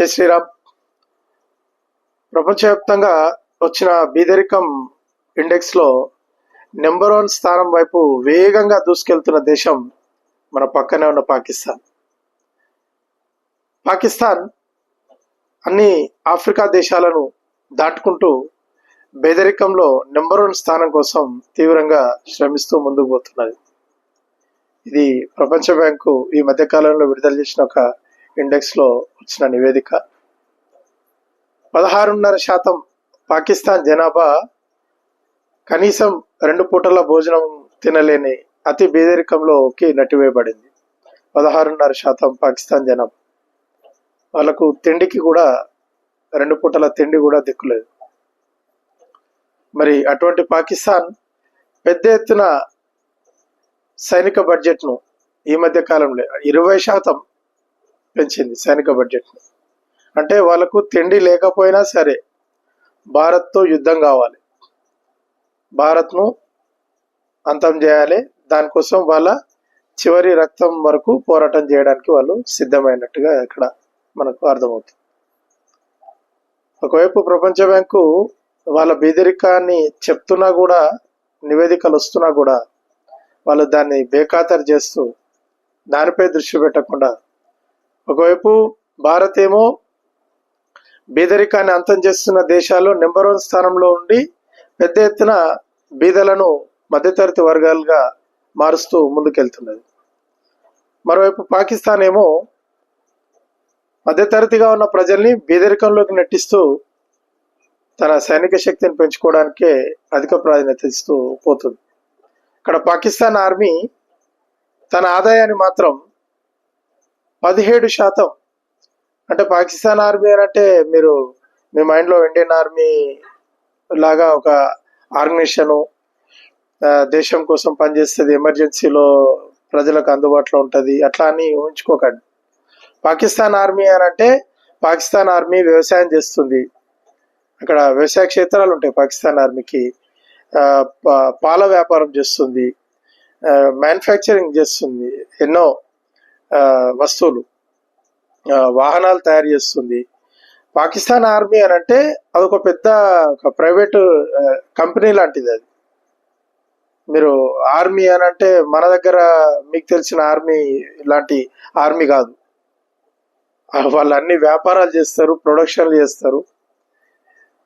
జై శ్రీరామ్. ప్రపంచవ్యాప్తంగా వచ్చిన బీదరికం ఇండెక్స్లో నెంబర్ వన్ స్థానం వైపు వేగంగా దూసుకెళ్తున్న దేశం మన పక్కనే ఉన్న పాకిస్తాన్. పాకిస్తాన్ అన్ని ఆఫ్రికా దేశాలను దాటుకుంటూ బేదరికంలో నెంబర్ వన్ స్థానం కోసం తీవ్రంగా శ్రమిస్తూ ముందుకు పోతున్నది. ఇది ప్రపంచ బ్యాంకు ఈ మధ్య కాలంలో విడుదల చేసిన ఒక ఇండెక్స్లో వచ్చిన నివేదిక. పదహారున్నర శాతం పాకిస్తాన్ జనాభా కనీసం రెండు పూటల భోజనం తినలేని అతి బేదరికంలోకి నటివేయబడింది. పదహారున్నర శాతం పాకిస్తాన్ జనాభా. వాళ్ళకు తిండికి కూడా రెండు పూటల తిండి కూడా దిక్కులేదు. మరి అటువంటి పాకిస్తాన్ పెద్ద ఎత్తున సైనిక బడ్జెట్ను ఈ మధ్య కాలంలో ఇరవై శాతం పెంచింది సైనిక బడ్జెట్ని అంటే వాళ్ళకు తిండి లేకపోయినా సరే భారత్తో యుద్ధం కావాలి. భారత్ను అంతం చేయాలి. దానికోసం వాళ్ళ చివరి రక్తం వరకు పోరాటం చేయడానికి వాళ్ళు సిద్ధమైనట్టుగా ఇక్కడ మనకు అర్థమవుతుంది. ఒకవైపు ప్రపంచ బ్యాంకు వాళ్ళ బీదరికాన్ని చెప్తున్నా కూడా నివేదికలు వస్తున్నా కూడా వాళ్ళు దాన్ని బేఖాతరు చేస్తూ దానిపై దృష్టి పెట్టకుండా ఒకవైపు భారత్ ఏమో బీదరికాన్ని అంతం చేస్తున్న దేశాల్లో నెంబర్ వన్ స్థానంలో ఉండి పెద్ద ఎత్తున బీదలను మధ్యతరగతి వర్గాలుగా మారుస్తూ ముందుకెళ్తున్నది. మరోవైపు పాకిస్తాన్ ఏమో మధ్యతరగతిగా ఉన్న ప్రజల్ని బీదరికంలోకి నెట్టిస్తూ తన సైనిక శక్తిని పెంచుకోవడానికే అధిక ప్రాధాన్యత ఇస్తూ పోతుంది. ఇక్కడ పాకిస్తాన్ ఆర్మీ తన ఆదాయాన్ని మాత్రం పదిహేడు శాతం. అంటే పాకిస్తాన్ ఆర్మీ అని అంటే మీరు మీ మైండ్లో ఇండియన్ ఆర్మీ లాగా ఒక ఆర్గనైజేషను దేశం కోసం పనిచేస్తుంది ఎమర్జెన్సీలో ప్రజలకు అందుబాటులో ఉంటుంది అట్లా అని ఊహించుకోకండి. పాకిస్తాన్ ఆర్మీ అని అంటే పాకిస్తాన్ ఆర్మీ వ్యవసాయం చేస్తుంది. అక్కడ వ్యవసాయ క్షేత్రాలు ఉంటాయి పాకిస్తాన్ ఆర్మీకి. పాల వ్యాపారం చేస్తుంది. మ్యానుఫ్యాక్చరింగ్ చేస్తుంది. ఎన్నో వస్తువులు. వాహనాలు తయారు చేస్తుంది. పాకిస్తాన్ ఆర్మీ అని అంటే అదొక పెద్ద ఒక ప్రైవేట్ కంపెనీ లాంటిది అది. మీరు ఆర్మీ అని అంటే మన దగ్గర మీకు తెలిసిన ఆర్మీ లాంటి ఆర్మీ కాదు. వాళ్ళు అన్ని వ్యాపారాలు చేస్తారు ప్రొడక్షన్లు చేస్తారు.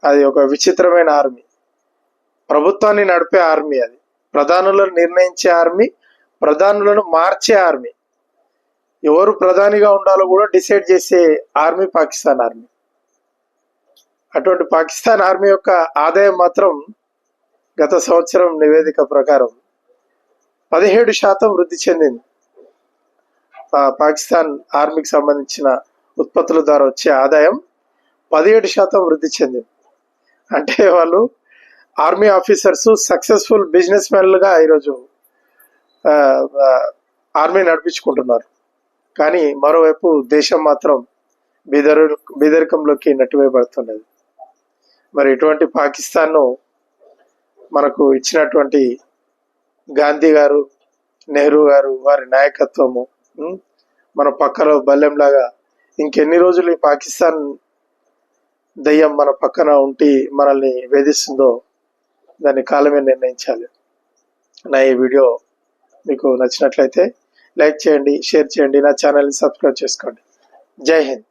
అది ఒక విచిత్రమైన ఆర్మీ. ప్రభుత్వాన్ని నడిపే ఆర్మీ అది. ప్రధానులను నిర్ణయించే ఆర్మీ ప్రధానులను మార్చే ఆర్మీ. ఎవరు ప్రధానిగా ఉండాలో కూడా డిసైడ్ చేసే ఆర్మీ పాకిస్తాన్ ఆర్మీ. అటువంటి పాకిస్తాన్ ఆర్మీ యొక్క ఆదాయం మాత్రం గత సంవత్సరం నివేదిక ప్రకారం పదిహేడు శాతం వృద్ధి చెందింది. పాకిస్తాన్ ఆర్మీకి సంబంధించిన ఉత్పత్తుల ద్వారా వచ్చే ఆదాయం పదిహేడు శాతం వృద్ధి చెందింది. అంటే వాళ్ళు ఆర్మీ ఆఫీసర్స్ సక్సెస్ఫుల్ బిజినెస్ మ్యాన్లుగా ఈరోజు ఆర్మీ నడిపించుకుంటున్నారు. కానీ మరోవైపు దేశం మాత్రం బీదరు బీదరికంలోకి నెట్టివేయబడుతున్నది. మరి ఇటువంటి పాకిస్తాన్ను మనకు ఇచ్చినటువంటి గాంధీ గారు నెహ్రూ గారు వారి నాయకత్వము మన పక్కలో బల్లెంలాగా ఇంకెన్ని రోజులు ఈ పాకిస్తాన్ దయ్యం మన పక్కన ఉండి మనల్ని వేధిస్తుందో దాన్ని కాలమే నిర్ణయించాలి. నా ఈ వీడియో మీకు నచ్చినట్లయితే లైక్ చేయండి షేర్ చేయండి నా ఛానల్ని సబ్స్క్రైబ్ చేసుకోండి. జై హింద్.